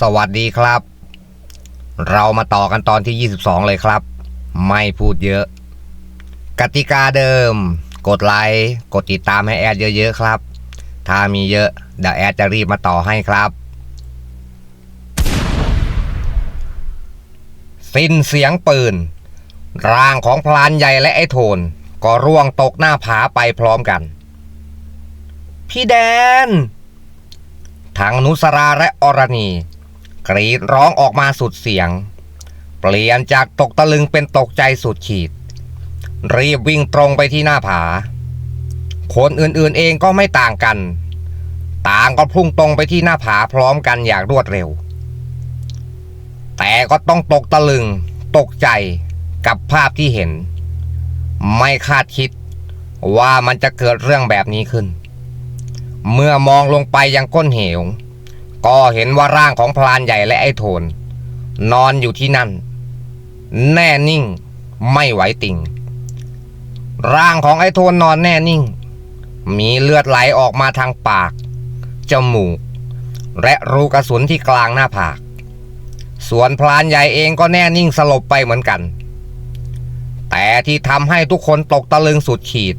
สวัสดีครับ เรามาต่อกันตอนที่ 22 เลยครับ ไม่พูดเยอะ กติกาเดิม กดไลค์กดติดตามให้แอดเยอะๆครับ ถ้ามีเยอะ เดี๋ยวแอดจะรีบมาต่อให้ครับ สิ้นเสียงปืน ร่างของพลานใหญ่และไอ้โทน ก็ร่วงตกหน้าผาไปพร้อมกัน พี่แดนทั้งนุสราและอรณี กรีดร้องออกมาสุดเสียง เปลี่ยนจากตกตะลึงเป็นตกใจสุดขีด รีบวิ่งตรงไปที่หน้าผา คนอื่นๆเองก็ไม่ต่างกัน ต่างก็พุ่งตรงไปที่หน้าผาพร้อมกันอย่างรวดเร็ว แต่ก็ต้องตกตะลึง ตกใจกับภาพที่เห็น ไม่คาดคิดว่ามันจะเกิดเรื่องแบบนี้ขึ้น เมื่อมองลงไปยังก้นเหว ก็เห็นว่าร่างของพลานใหญ่และไอ้โทน นอนอยู่ที่นั่น แน่นิ่งไม่ไหวติงร่างของไอ้โทนนอนแน่นิ่ง มีเลือดไหลออกมาทางปาก จมูก และรูกระสุนที่กลางหน้าผาก ส่วนพลานใหญ่เองก็แน่นิ่งสลบไปเหมือนกัน แต่ที่ทำให้ทุกคนตกตะลึงสุดขีด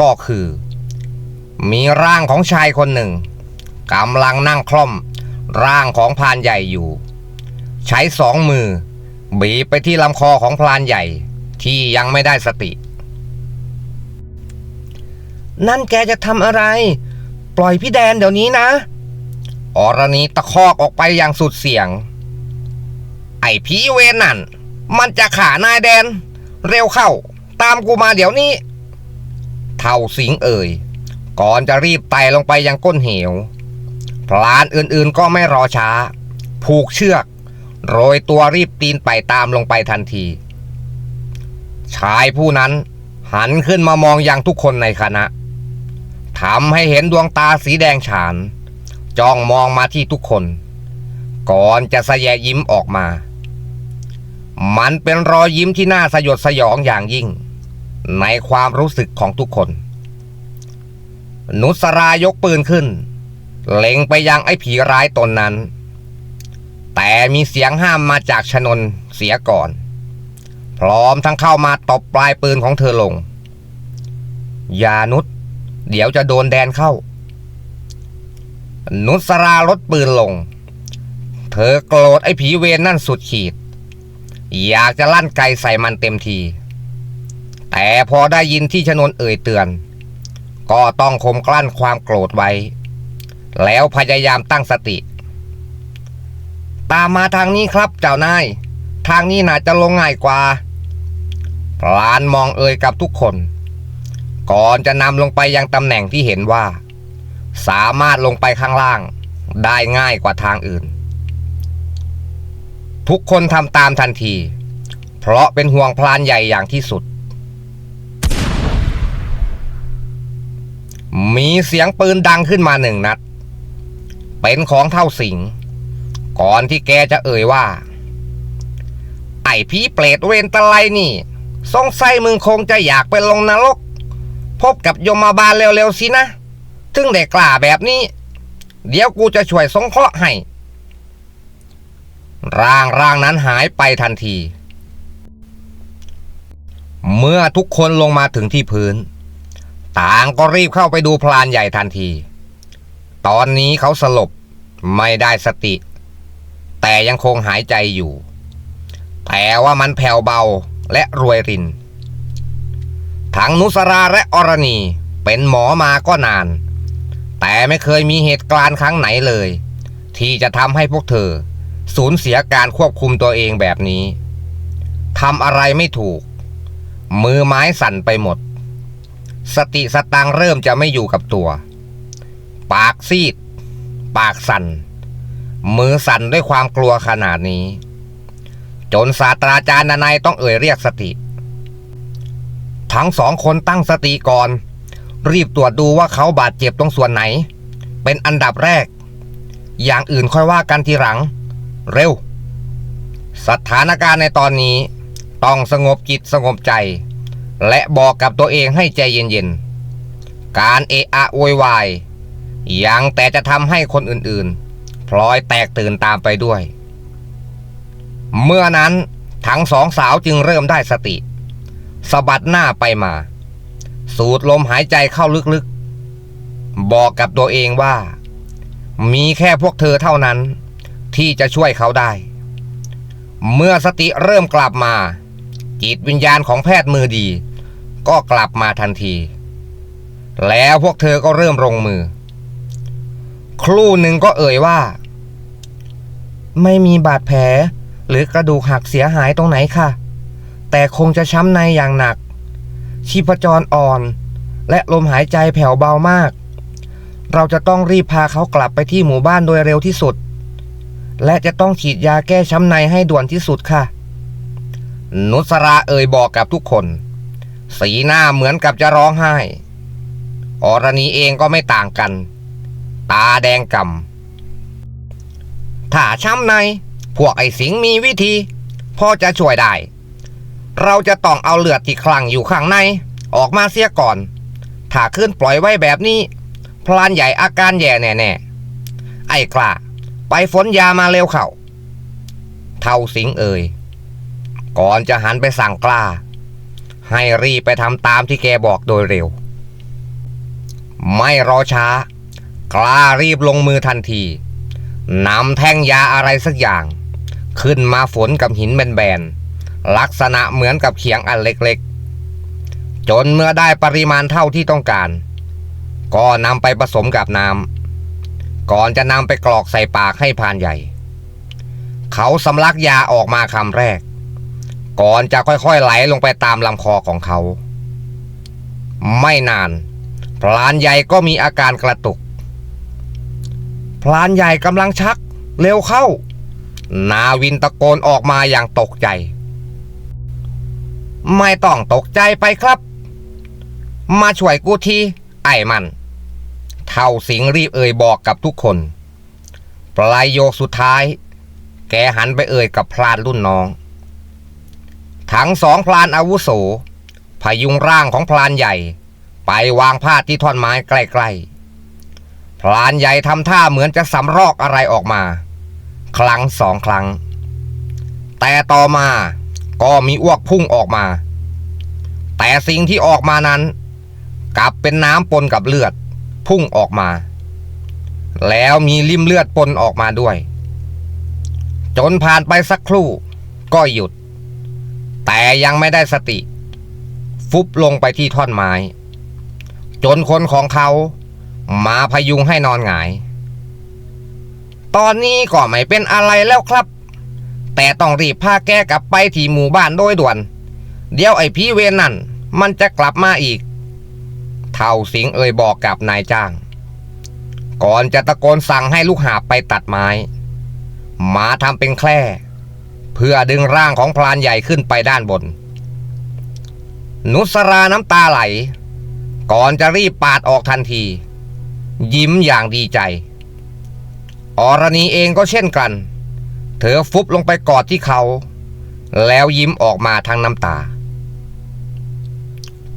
ก็คือ มีร่างของชายคนหนึ่ง กำลังนั่งคล่อม ร่างของพรานใหญ่อยู่ ใช้สองมือ บีบไปที่ลำคอของพรานใหญ่ ที่ยังไม่ได้สติ นั่นแกจะทำอะไร ปล่อยพี่แดนเดี๋ยวนี้นะ อรณีตะคอกออกไปอย่างสุดเสียง ไอ้ผีเวนนั่น มันจะขานายแดน เร็วเข้า ตามกูมาเดี๋ยวนี้เท่าสิงเอ่ย ก่อนจะรีบไต่ลงไปยังก้นเหว พลานอื่นๆก็ไม่รอช้า ผูกเชือก โรยตัวรีบตีนไปตามลงไปทันที ชายผู้นั้นหันขึ้นมามองยังทุกคนในคณะทำให้เห็นดวงตาสีแดงฉาน จ้องมองมาที่ทุกคน ก่อนจะสะแยยิ้มออกมา มันเป็นรอยยิ้มที่น่าสยดสยองอย่างยิ่ง ในความรู้สึกของทุกคน นุสรายกปืนขึ้น เล็งไปยังไอ้ผีร้ายตนนั้น แต่มีเสียงห้ามมาจากชนนเสียก่อน พร้อมทั้งเข้ามาตบปลายปืนของเธอลง ยานุษเดี๋ยวจะโดนแดนเข้า นุสราลดปืนลง เธอโกรธไอ้ผีเวรนั่นสุดขีด อยากจะลั่นไกใส่มันเต็มที แต่พอได้ยินที่ชนนเอ่ยเตือน ก็ต้องคมกลั้นความโกรธไว้ แล้วพยายามตั้งสติ ตามมาทางนี้ครับเจ้านาย ทางนี้น่าจะลงง่ายกว่าพลานมองเอ่ยกับทุกคน ก่อนจะนำลงไปยังตำแหน่งที่เห็นว่า สามารถลงไปข้างล่าง ได้ง่ายกว่าทางอื่น ทุกคนทำตามทันที เพราะเป็นห่วงพลานใหญ่อย่างที่สุด มีเสียงปืนดังขึ้นมาหนึ่งนัด เป็นของเท่าสิง ก่อนที่แกจะเอ่ยว่า ไอ้พี่เปรตเวนตะไลนี่สงสัยมึงคงจะอยากไปลงนรก พบกับยมาบาลเร็วๆสินะถึงได้กล้าแบบนี้ เดี๋ยวกูจะช่วยสงเคราะห์ให้ ร่างร่างนั้นหายไปทันที เมื่อทุกคนลงมาถึงที่พื้น ต่างก็รีบเข้าไปดูพลานใหญ่ทันที ตอนนี้เขาสลบไม่ได้สติ แต่ยังคงหายใจอยู่ แต่ว่ามันแผ่วเบาและรวยริน ทั้งนุสราและอรณีเป็นหมอมาก็นาน แต่ไม่เคยมีเหตุการณ์ครั้งไหนเลย ที่จะทำให้พวกเธอ สูญเสียการควบคุมตัวเองแบบนี้ทำอะไรไม่ถูก มือไม้สั่นไปหมด สติสตังเริ่มจะไม่อยู่กับตัว ปากซีด ปากสั่น มือสั่นด้วยความกลัวขนาดนี้ จนศาสตราจารย์นายต้องเอ่ยเรียกสติ ทั้งสองคนตั้งสติก่อน รีบตรวจดูว่าเขาบาดเจ็บตรงส่วนไหน เป็นอันดับแรก อย่างอื่นค่อยว่ากันทีหลัง เร็ว สถานการณ์ในตอนนี้ ต้องสงบจิตสงบใจ และบอกกับตัวเองให้ใจเย็นๆการเอะอะโวยวาย ยังแต่จะทำให้คนอื่นๆ พลอยแตกตื่นตามไปด้วย เมื่อนั้นทั้งสองสาวจึงเริ่มได้สติสะบัดหน้าไปมา สูดลมหายใจเข้าลึกๆ บอกกับตัวเองว่า มีแค่พวกเธอเท่านั้น ที่จะช่วยเขาได้ เมื่อสติเริ่มกลับมา จิตวิญญาณของแพทย์มือดี ก็กลับมาทันที แล้วพวกเธอก็เริ่มลงมือ ครู่หนึ่งก็เอ่ยว่า ไม่มีบาดแผล หรือกระดูกหักเสียหายตรงไหนค่ะ แต่คงจะช้ำในอย่างหนัก ชีพจรอ่อน และลมหายใจแผ่วเบามาก เราจะต้องรีบพาเขากลับไปที่หมู่บ้านโดยเร็วที่สุด และจะต้องฉีดยาแก้ช้ำในให้ด่วนที่สุดค่ะ นุสราเอ่ยบอกกับทุกคน สีหน้าเหมือนกับจะร้องไห้ อรณีเองก็ไม่ต่างกัน ตาแดงกำถ้าช้ำใน พวกไอ้สิงมีวิธีพอจะช่วยได้ เราจะต้องเอาเลือดที่คลั่งอยู่ข้างใน ออกมาเสียก่อน ถ้าขึ้นปล่อยไว้แบบนี้ พลานใหญ่อาการแย่แน่ๆ ไอ้กล้า ไปฝนยามาเร็วเข้าเท่าสิงเอ่ย ก่อนจะหันไปสั่งกล้า ให้รีไปทำตามที่แกบอกโดยเร็ว ไม่รอช้า กล้ารีบลงมือทันทีนำแท่งยาอะไรสักอย่าง ขึ้นมาฝนกับหินแบนๆลักษณะเหมือนกับเขียงอันเล็กๆ จนเมื่อได้ปริมาณเท่าที่ต้องการ ก็นำไปผสมกับน้ำก่อนจะนำไปกรอกใส่ปากให้พานใหญ่ เขาสำลักยาออกมาคำแรก ก่อนจะค่อยๆไหลลงไปตามลำคอของเขา ไม่นานพลานใหญ่ก็มีอาการกระตุก พลานใหญ่กำลังชัก เร็วเข้า นาวินตะโกนออกมาอย่างตกใจ ไม่ต้องตกใจไปครับ มาช่วยกูทีไอ้มัน เท่าสิงรีบเอ่ยบอกกับทุกคน ปลายโยคสุดท้าย แกหันไปเอ่ยกับพลานรุ่นน้อง ทั้งสองพลานอาวุโส พยุงร่างของพลานใหญ่ ไปวางพาดที่ท่อนไม้ใกล้ๆ พลานใหญ่ทำท่าเหมือนจะสำรอกอะไรออกมา ครั้งสองครั้ง แต่ต่อมาก็มีอ้วกพุ่งออกมา แต่สิ่งที่ออกมานั้น กลับเป็นน้ำปนกับเลือด พุ่งออกมา แล้วมีริมเลือดปนออกมาด้วย จนผ่านไปสักครู่ก็หยุด แต่ยังไม่ได้สติ ฟุบลงไปที่ท่อนไม้ จนคนของเขา มาพยุงให้นอนหงาย ตอนนี้ก็ไม่เป็นอะไรแล้วครับ แต่ต้องรีบพาแกกลับไปที่หมู่บ้านโดยด่วน เดี๋ยวไอ้พี่เวนนั่น มันจะกลับมาอีก เท่าสิงเอ่ยบอกกับนายจ้าง ก่อนจะตะโกนสั่งให้ลูกหาไปตัดไม้ มาทำเป็นแคร่เพื่อดึงร่างของพลานใหญ่ขึ้นไปด้านบน นุสราน้ำตาไหล ก่อนจะรีบปาดออกทันที ยิ้มอย่างดีใจ อรณีเองก็เช่นกัน เธอฟุบลงไปกอดที่เขา แล้วยิ้มออกมาทั้งน้ำตา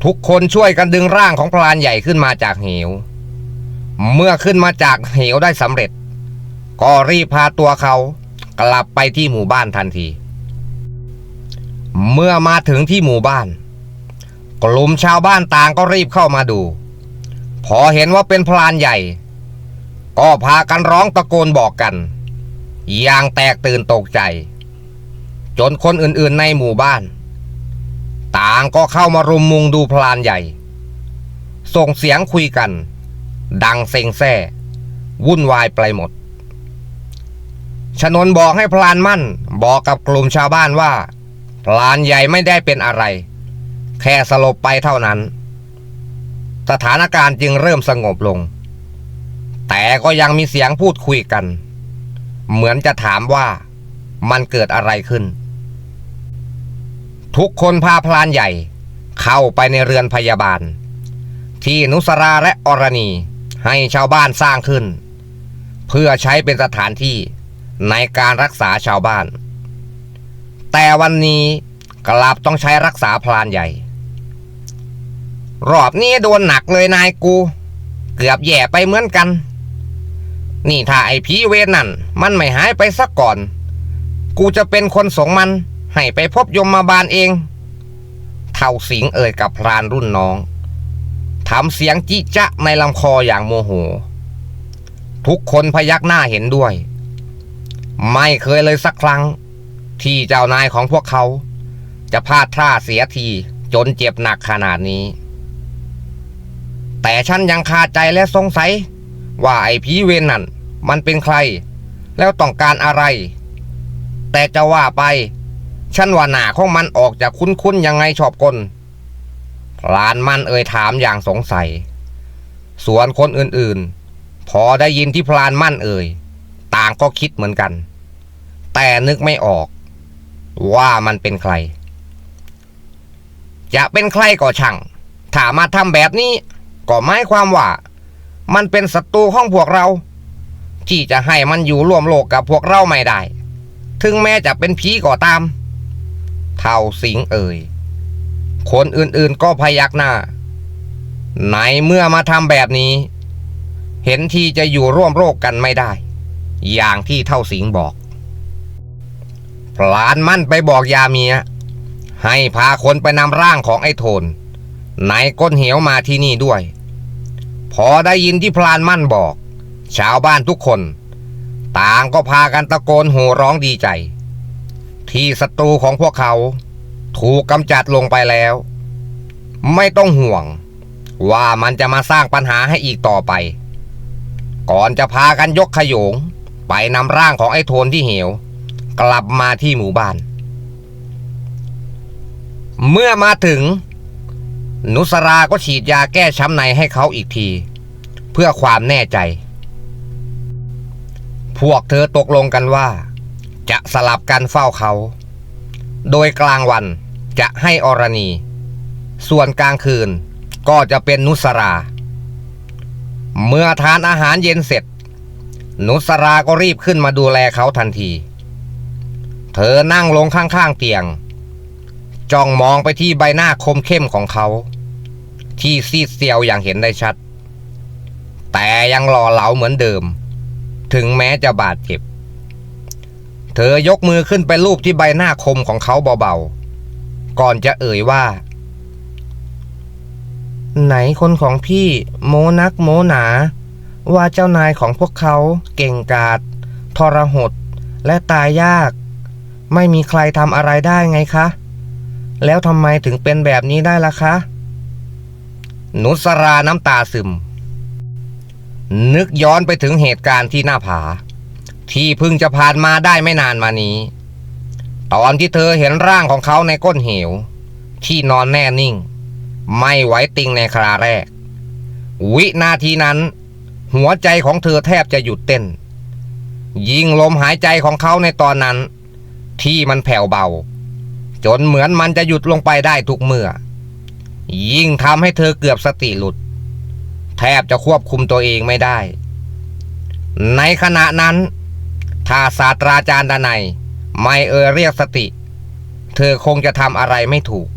ทุกคนช่วยกันดึงร่างของพลานใหญ่ขึ้นมาจากเหว เมื่อขึ้นมาจากเหวได้สำเร็จ ก็รีบพาตัวเขากลับไปที่หมู่บ้านทันที เมื่อมาถึงที่หมู่บ้าน กลุ่มชาวบ้านต่างก็รีบเข้ามาดู พอเห็นว่าเป็นพลานใหญ่ ก็พากันร้องตะโกนบอกกัน อย่างแตกตื่นตกใจ จนคนอื่นๆในหมู่บ้าน ต่างก็เข้ามารุมมุงดูพลานใหญ่ ส่งเสียงคุยกัน ดังเซ็งแซ่ วุ่นวายไปหมดชนนบอกให้พลานมั่นบอกกับกลุ่มชาวบ้านว่า พลานใหญ่ไม่ได้เป็นอะไร แค่สลบไปเท่านั้น สถานการณ์จึงเริ่มสงบลง แต่ก็ยังมีเสียงพูดคุยกัน เหมือนจะถามว่ามันเกิดอะไรขึ้น ทุกคนพาพลานใหญ่ เข้าไปในเรือนพยาบาล ที่นุสราและอรณีให้ชาวบ้านสร้างขึ้น เพื่อใช้เป็นสถานที่ในการรักษาชาวบ้าน แต่วันนี้กลับต้องใช้รักษาพลานใหญ่ รอบนี้โดนหนักเลยนายกู เกือบแย่ไปเหมือนกัน นี่ถ้าไอ้ผีเวรนั่น มันไม่หายไปสักก่อน กูจะเป็นคนส่งมัน ให้ไปพบยมมาบาลเอง เท่าสิงเอ่ยกับพรานรุ่นน้องทำเสียงจิจะในลำคออย่างโมโห ทุกคนพยักหน้าเห็นด้วย ไม่เคยเลยสักครั้ง ที่เจ้านายของพวกเขา จะพลาดท่าเสียทีจนเจ็บหนักขนาดนี้ แต่ฉันยังคาใจและสงสัย ว่าไอ้ผีเวรนั่นมันเป็นใคร แล้วต้องการอะไร แต่จะว่าไป ฉันว่าหน้าของมันออกจากคุ้นๆยังไงชอบกลพลานมันเอ่ยถามอย่างสงสัย ส่วนคนอื่นๆ พอได้ยินที่พลานมั่นเอ่ย ต่างก็คิดเหมือนกัน แต่นึกไม่ออก ว่ามันเป็นใคร จะเป็นใครก็ช่าง ถ้ามาทำแบบนี้ ก็หมายความว่า มันเป็นศัตรูของพวกเรา ที่จะให้มันอยู่ร่วมโลกกับพวกเราไม่ได้ ถึงแม้จะเป็นผีก็ตาม เท่าสิงเอ่ย คนอื่นๆก็พยักหน้า ไหนเมื่อมาทำแบบนี้ เห็นทีจะอยู่ร่วมโลกกันไม่ได้ อย่างที่เท่าสิงบอกพลานมั่นไปบอกยาเมีย ให้พาคนไปนำร่างของไอ้โทน ในก้นเหวมาที่นี่ด้วย พอได้ยินที่พลานมั่นบอก ชาวบ้านทุกคน ต่างก็พากันตะโกนโห่ร้องดีใจ ที่ศัตรูของพวกเขา ถูกกำจัดลงไปแล้ว ไม่ต้องห่วง ว่ามันจะมาสร้างปัญหาให้อีกต่อไป ก่อนจะพากันยกขยง ไปนำร่างของไอ้โทนที่เหว กลับมาที่หมู่บ้าน เมื่อมาถึง นุสราก็ฉีดยาแก้ช้ำในให้เขาอีกที เพื่อความแน่ใจ พวกเธอตกลงกันว่า จะสลับกันเฝ้าเขา โดยกลางวันจะให้อรณี ส่วนกลางคืนก็จะเป็นนุสรา เมื่อทานอาหารเย็นเสร็จ นุสราก็รีบขึ้นมาดูแลเขาทันที เธอนั่งลงข้างๆเตียง จ้องมองไปที่ใบหน้าคมเข้มของเขา ที่ซีดเซียวอย่างเห็นได้ชัด แต่ยังหล่อเหลาเหมือนเดิม ถึงแม้จะบาดเจ็บ เธอยกมือขึ้นไปลูบที่ใบหน้าคมของเขาเบาๆ ก่อนจะเอ่ยว่า ไหนคนของพี่โมนักโมหนา ว่าเจ้านายของพวกเขาเก่งกาจทรหดและตายยาก ไม่มีใครทำอะไรได้ไงคะ แล้วทำไมถึงเป็นแบบนี้ได้ล่ะคะ นุสราน้ำตาซึม นึกย้อนไปถึงเหตุการณ์ที่หน้าผา ที่เพิ่งจะผ่านมาได้ไม่นานมานี้ ตอนที่เธอเห็นร่างของเขาในก้นเหว ที่นอนแน่นิ่ง ไม่ไหวติงในคราแรก วินาทีนั้น หัวใจของเธอแทบจะหยุดเต้น ยิ่งลมหายใจของเขาในตอนนั้น ที่มันแผ่วเบา จนเหมือนมันจะหยุดลงไปได้ทุกเมื่อ ยิ่งทำให้เธอเกือบสติหลุด แทบจะควบคุมตัวเองไม่ได้ ในขณะนั้น ถ้าศาสตราจารย์ดนัยไม่เอ่ยเรียกสติ เธอคงจะทำอะไรไม่ถูก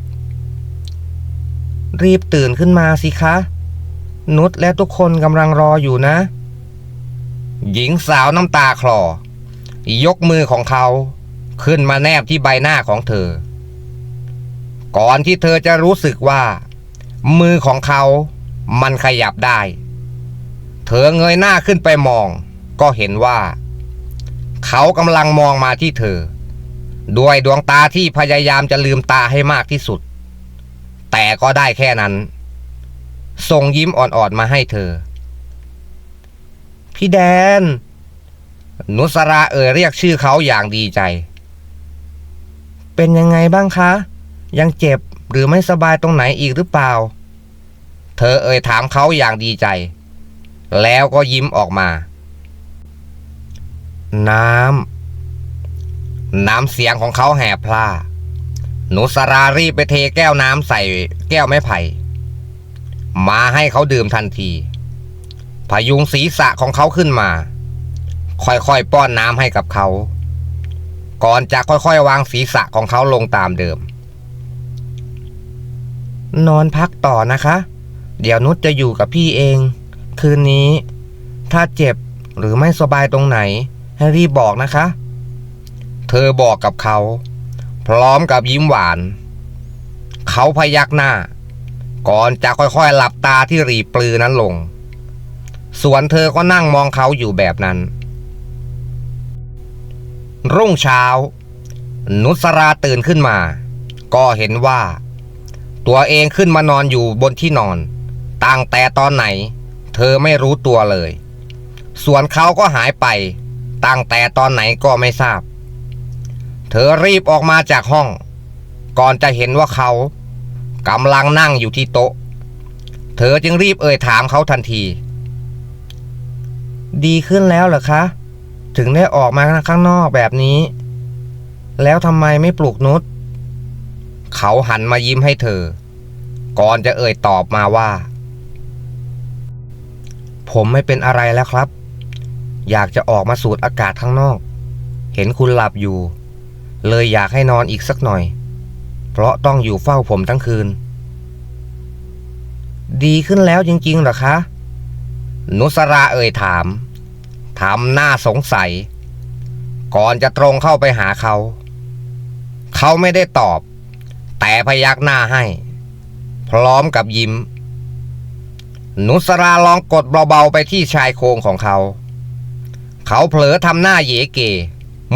รีบตื่นขึ้นมาสิคะ นุชและทุกคนกำลังรออยู่นะ หญิงสาวน้ำตาคลอ ยกมือของเขาขึ้นมาแนบที่ใบหน้าของเธอ ก่อนที่เธอจะรู้สึกว่า มือของเขามันขยับได้ เธอเงยหน้าขึ้นไปมอง ก็เห็นว่า เขากำลังมองมาที่เธอ ด้วยดวงตาที่พยายามจะลืมตาให้มากที่สุด แต่ก็ได้แค่นั้น ส่งยิ้มอ่อนๆมาให้เธอ พี่แดน นุสราเอ่ยเรียกชื่อเขาอย่างดีใจ เป็นยังไงบ้างคะ ยังเจ็บหรือไม่สบายตรงไหนอีกหรือเปล่า เธอเอ่ยถามเขาอย่างดีใจ แล้วก็ยิ้มออกมา น้ำ น้ำเสียงของเขาแหบพล่านุสรารีบไปเทแก้วน้ำใส่แก้วไม้ไผ่ มาให้เขาดื่มทันที พยุงศีรษะของเขาขึ้นมา ค่อยๆป้อนน้ำให้กับเขา ก่อนจะค่อยๆ วางศีรษะของเขาลงตามเดิม นอนพักต่อนะคะ เดี๋ยวนุชจะอยู่กับพี่เอง คืนนี้ ถ้าเจ็บหรือไม่สบายตรงไหน ให้รีบบอกนะคะ เธอบอกกับเขา พร้อมกับยิ้มหวาน เขาพยักหน้า ก่อนจะค่อยๆหลับตาที่รีปลือนั้นลง ส่วนเธอก็นั่งมองเขาอยู่แบบนั้น รุ่งเช้า นุสราตื่นขึ้นมา ก็เห็นว่า ตัวเองขึ้นมานอนอยู่บนที่นอนตั้งแต่ตอนไหน เธอไม่รู้ตัวเลย ส่วนเขาก็หายไปตั้งแต่ตอนไหนก็ไม่ทราบ เธอรีบออกมาจากห้อง ก่อนจะเห็นว่าเขากำลังนั่งอยู่ที่โต๊ะ เธอจึงรีบเอ่ยถามเขาทันที ดีขึ้นแล้วเหรอคะ ถึงได้ออกมาข้างนอกแบบนี้ แล้วทำไมไม่ปลุกนุช เขาหันมายิ้มให้เธอ ก่อนจะเอ่ยตอบมาว่า ผมไม่เป็นอะไรแล้วครับ อยากจะออกมาสูดอากาศข้างนอก เห็นคุณหลับอยู่ เลยอยากให้นอนอีกสักหน่อย เพราะต้องอยู่เฝ้าผมทั้งคืน ดีขึ้นแล้วจริงๆหรอคะ นุสราเอ่ยถามทำหน้าสงสัย ก่อนจะตรงเข้าไปหาเขา เขาไม่ได้ตอบ แต่พยักหน้าให้ พร้อมกับยิ้ม นุสราลองกดเบาๆไปที่ชายโครงของเขา เขาเผลอทำหน้าเยเก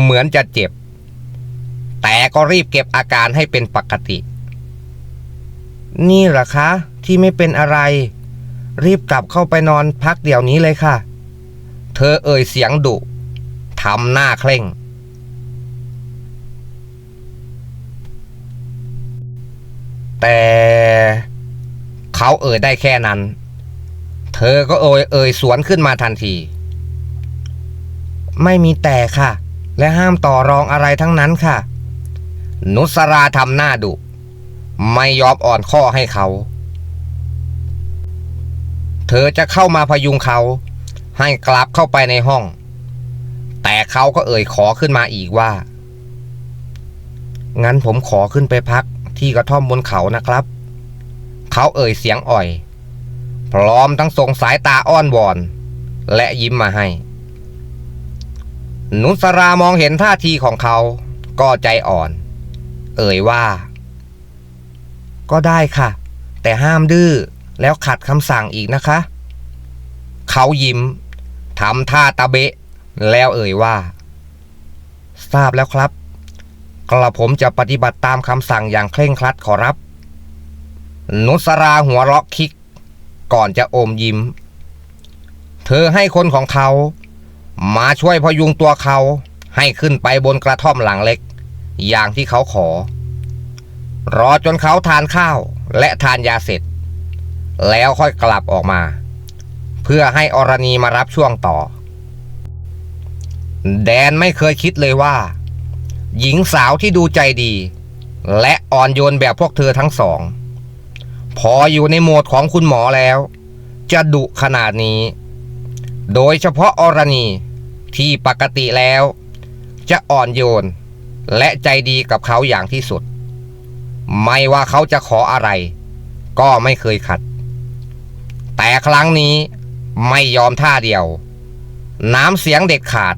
เหมือนจะเจ็บ แต่ก็รีบเก็บอาการให้เป็นปกติ นี่หรอคะ ที่ไม่เป็นอะไร รีบกลับเข้าไปนอนพักเดี๋ยวนี้เลยค่ะ เธอเอ่ยเสียงดุทำหน้าเคร่ง แต่เขาเอ่ยได้แค่นั้น เธอก็เอ่ยเอ่ยสวนขึ้นมาทันที ไม่มีแต่ค่ะ และห้ามต่อรองอะไรทั้งนั้นค่ะ นุสราทำหน้าดุ ไม่ยอมอ่อนข้อให้เขา เธอจะเข้ามาพยุงเขา ให้กลับเข้าไปในห้อง แต่เขาก็เอ่ยขอขึ้นมาอีกว่า งั้นผมขอขึ้นไปพัก ที่กระท่อมบนเขานะครับ เขาเอ่ยเสียงอ่อย พร้อมทั้งส่งสายตาอ้อนวอน และยิ้มมาให้ นุสรามองเห็นท่าทีของเขาก็ใจอ่อน เอ่ยว่า ก็ได้ค่ะ แต่ห้ามดื้อแล้วขัดคำสั่งอีกนะคะ เขายิ้มทำท่าตะเบะ แล้วเอ่ยว่า ทราบแล้วครับ กระผมจะปฏิบัติตามคำสั่งอย่างเคร่งครัดขอรับ นุสราหัวเราะคิก ก่อนจะอมยิ้ม เธอให้คนของเขา มาช่วยพยุงตัวเขาให้ขึ้นไปบนกระท่อมหลังเล็ก อย่างที่เขาขอ รอจนเขาทานข้าวและทานยาเสร็จ แล้วค่อยกลับออกมา เพื่อให้อรณีมารับช่วงต่อ แดนไม่เคยคิดเลยว่า หญิงสาวที่ดูใจดี และอ่อนโยนแบบพวกเธอทั้งสอง พออยู่ในโหมดของคุณหมอแล้ว จะดุขนาดนี้ โดยเฉพาะอรณีที่ปกติแล้ว จะอ่อนโยน และใจดีกับเขาอย่างที่สุด ไม่ว่าเขาจะขออะไร ก็ไม่เคยขัด แต่ครั้งนี้ไม่ยอมท่าเดียว น้ำเสียงเด็ดขาด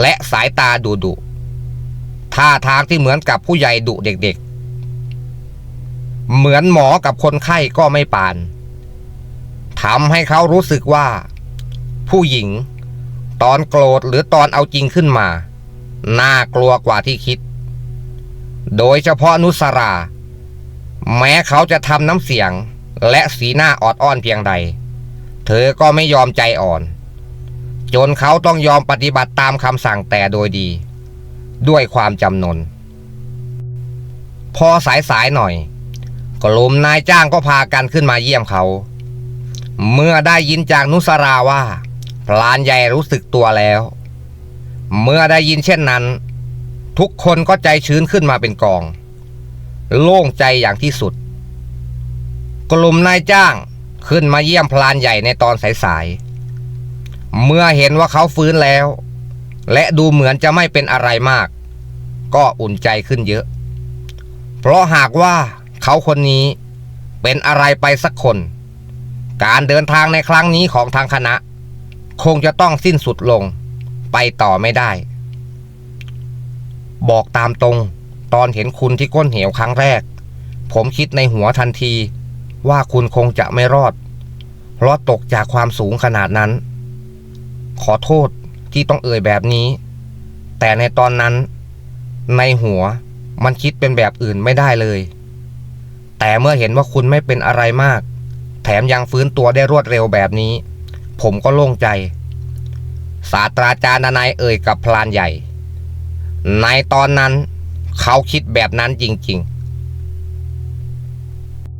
และสายตาดุดุ ท่าทางที่เหมือนกับผู้ใหญ่ดุเด็กๆ เหมือนหมอกับคนไข้ก็ไม่ปานทำให้เขารู้สึกว่า ผู้หญิง ตอนโกรธหรือตอนเอาจริงขึ้นมา น่ากลัวกว่าที่คิด โดยเฉพาะนุสรา แม้เขาจะทำน้ำเสียงและสีหน้าออดอ้อนเพียงใด เธอก็ไม่ยอมใจอ่อน จนเขาต้องยอมปฏิบัติตามคำสั่งแต่โดยดี ด้วยความจำนน พอสายสายๆหน่อย กลุ่มนายจ้างก็พากันขึ้นมาเยี่ยมเขา เมื่อได้ยินจากนุสราว่าพลานใหญ่รู้สึกตัวแล้ว เมื่อได้ยินเช่นนั้น ทุกคนก็ใจชื้นขึ้นมาเป็นกอง โล่งใจอย่างที่สุด กลุ่มนายจ้างขึ้นมาเยี่ยมพลานใหญ่ในตอนสายๆเมื่อเห็นว่าเขาฟื้นแล้ว และดูเหมือนจะไม่เป็นอะไรมาก ก็อุ่นใจขึ้นเยอะ เพราะหากว่าเขาคนนี้เป็นอะไรไปสักคน การเดินทางในครั้งนี้ของทางคณะ คงจะต้องสิ้นสุดลง ไปต่อไม่ได้ บอกตามตรงตอนเห็นคุณที่ก้นเหวครั้งแรก ผมคิดในหัวทันทีว่าคุณคงจะไม่รอด เพราะตกจากความสูงขนาดนั้น ขอโทษ ที่ต้องเอ่ยแบบนี้ แต่ในตอนนั้น ในหัวมันคิดเป็นแบบอื่นไม่ได้เลย แต่เมื่อเห็นว่าคุณไม่เป็นอะไรมาก แถมยังฟื้นตัวได้รวดเร็วแบบนี้ ผมก็โล่งใจ ศาสตราจารย์นายเอ่ยกับพลานใหญ่ ในตอนนั้น เขาคิดแบบนั้นจริง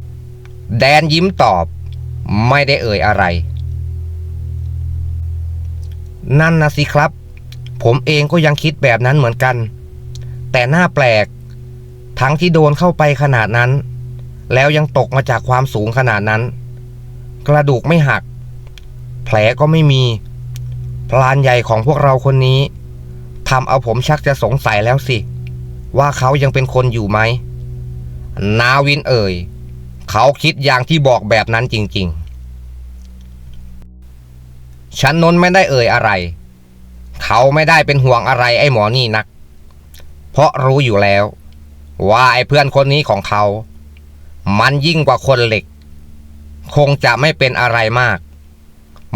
ๆ แดนยิ้มตอบ ไม่ได้เอ่ยอะไร นั่นนะสิครับ ผมเองก็ยังคิดแบบนั้นเหมือนกัน แต่น่าแปลก ทั้งที่โดนเข้าไปขนาดนั้น แล้วยังตกมาจากความสูงขนาดนั้น กระดูกไม่หัก แผลก็ไม่มี พลานใหญ่ของพวกเราคนนี้ทำเอาผมชักจะสงสัยแล้วสิ ว่าเขายังเป็นคนอยู่ไหม นาวินเอ่ย เขาคิดอย่างที่บอกแบบนั้นจริง ๆ ฉันนนไม่ได้เอ่ยอะไร เขาไม่ได้เป็นห่วงอะไรไอ้หมอนี่นัก เพราะรู้อยู่แล้ว ว่าไอ้เพื่อนคนนี้ของเขา มันยิ่งกว่าคนเหล็ก คงจะไม่เป็นอะไรมาก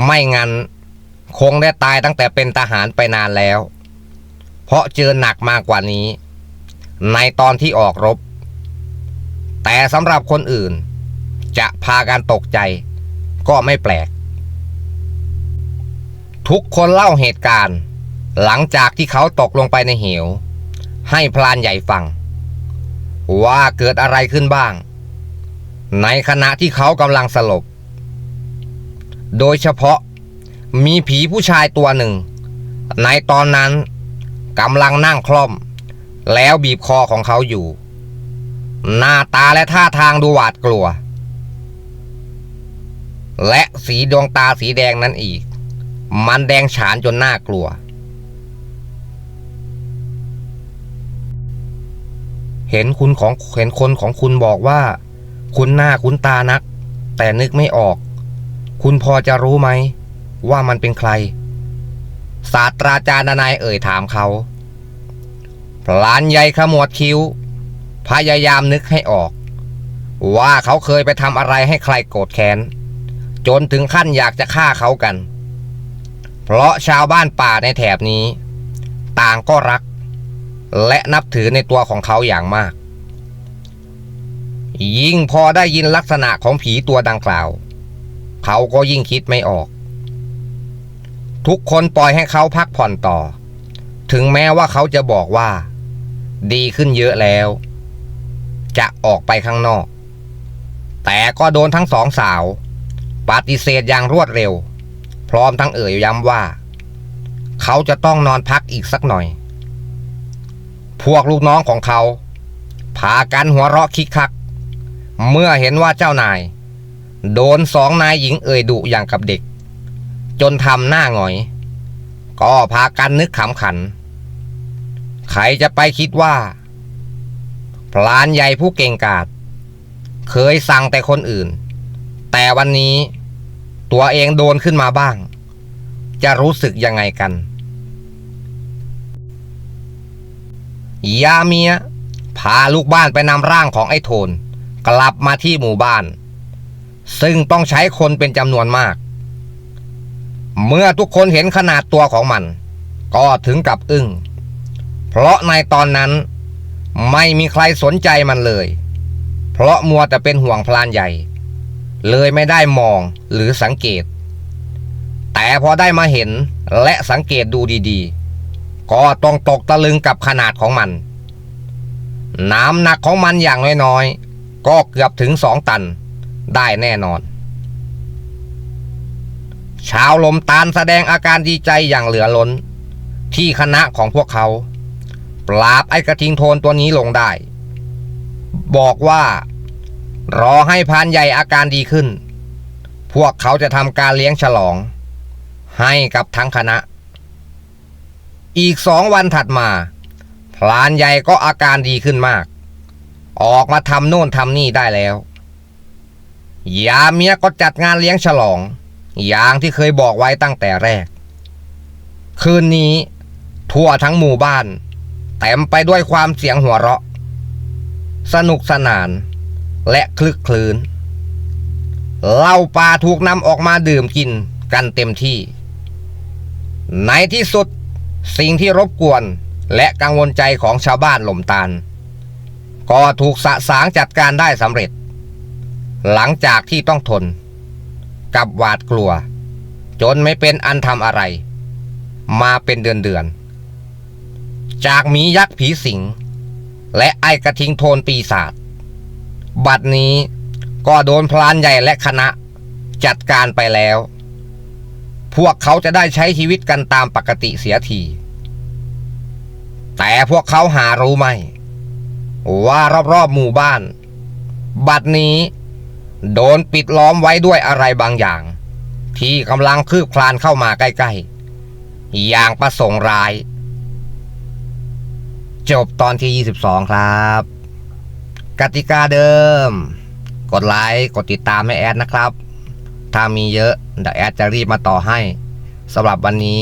ไม่งั้น คงได้ตายตั้งแต่เป็นทหารไปนานแล้ว เพราะเจอหนักมากกว่านี้ ในตอนที่ออกรบ แต่สำหรับคนอื่น จะพากันตกใจก็ไม่แปลก ทุกคนเล่าเหตุการณ์ หลังจากที่เขาตกลงไปในเหว ให้พลานใหญ่ฟัง ว่าเกิดอะไรขึ้นบ้าง ในขณะที่เขากำลังสลบ โดยเฉพาะมีผีผู้ชายตัวหนึ่ง ในตอนนั้นกำลังนั่งคล่อม แล้วบีบคอของเขาอยู่ หน้าตาและท่าทางดูหวาดกลัว และสีดวงตาสีแดงนั้นอีก มันแดงฉานจนน่ากลัว เห็นคุณของเห็นคนของคุณบอกว่า คุณหน้าคุณตานัก แต่นึกไม่ออก คุณพอจะรู้ไหม ว่ามันเป็นใคร ศาสตราจารย์นายเอ่ยถามเขาพลานใหญ่ขมวดคิ้ว พยายามนึกให้ออก ว่าเขาเคยไปทำอะไรให้ใครโกรธแค้น จนถึงขั้นอยากจะฆ่าเขากัน เพราะชาวบ้านป่าในแถบนี้ ต่างก็รัก และนับถือในตัวของเขาอย่างมาก ยิ่งพอได้ยินลักษณะของผีตัวดังกล่าว เขาก็ยิ่งคิดไม่ออก ทุกคนปล่อยให้เขาพักผ่อนต่อ ถึงแม้ว่าเขาจะบอกว่า ดีขึ้นเยอะแล้ว จะออกไปข้างนอก แต่ก็โดนทั้งสองสาว ปฏิเสธอย่างรวดเร็ว พร้อมทั้งเอ่ยย้ำว่า เขาจะต้องนอนพักอีกสักหน่อย พวกลูกน้องของเขาพากันหัวเราะคิกคัก เมื่อเห็นว่าเจ้านาย โดนสองนายหญิงเอ่ยดุอย่างกับเด็ก จนทำหน้าหงอย ก็พากันนึกขำขัน ใครจะไปคิดว่า พลานใหญ่ผู้เก่งกาจเคยสั่งแต่คนอื่น แต่วันนี้ ตัวเองโดนขึ้นมาบ้าง จะรู้สึกยังไงกัน ยาเมีย พาลูกบ้านไปนำร่างของไอ้โทน กลับมาที่หมู่บ้าน ซึ่งต้องใช้คนเป็นจำนวนมาก เมื่อทุกคนเห็นขนาดตัวของมัน ก็ถึงกับอึ้ง เพราะในตอนนั้นไม่มีใครสนใจมันเลย เพราะมัวแต่เป็นห่วงพลานใหญ่ เลยไม่ได้มองหรือสังเกต แต่พอได้มาเห็นและสังเกตดูดีๆ ก็ต้องตกตะลึงกับขนาดของมัน น้ำหนักของมันอย่างน้อยๆ ก็เกือบถึงสองตันได้แน่นอน ชาวลมตาลแสดงอาการดีใจอย่างเหลือล้น ที่คณะของพวกเขา ปราบไอ้กระทิงโทนตัวนี้ลงได้ บอกว่า รอให้พรานใหญ่อาการดีขึ้น พวกเขาจะทำการเลี้ยงฉลอง ให้กับทั้งคณะ อีกสองวันถัดมา พลานใหญ่ก็อาการดีขึ้นมาก ออกมาทำโน่นทำนี่ได้แล้ว ยาเมียก็จัดงานเลี้ยงฉลอง อย่างที่เคยบอกไว้ตั้งแต่แรก คืนนี้ ทั่วทั้งหมู่บ้าน เต็มไปด้วยความเสียงหัวเราะ สนุกสนาน และคลึกคลืนเหล้าปลาถูกนำออกมาดื่มกินกันเต็มที่ ในที่สุดสิ่งที่รบกวนและกังวลใจของชาวบ้านหล่มตาล ก็ถูกสะสางจัดการได้สำเร็จ หลังจากที่ต้องทน กับหวาดกลัว จนไม่เป็นอันทำอะไร มาเป็นเดือนเดือนๆจากมียักษ์ผีสิง และไอกระทิงโทนปีศาจ บัดนี้ก็โดนพลานใหญ่และคณะจัดการไปแล้ว พวกเขาจะได้ใช้ชีวิตกันตามปกติเสียที แต่พวกเขาหารู้ไหม ว่ารอบๆหมู่บ้าน บัดนี้ โดนปิดล้อมไว้ด้วยอะไรบางอย่าง ที่กำลังคืบคลานเข้ามาใกล้ๆ อย่างประสงค์ร้าย จบตอนที่ 22 ครับ กติกาเดิม กดไลค์กดติดตามให้แอดนะครับ ถ้ามีเยอะเดี๋ยวแอดจะรีบมาต่อให้สำหรับวันนี้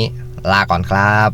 ลาก่อนครับ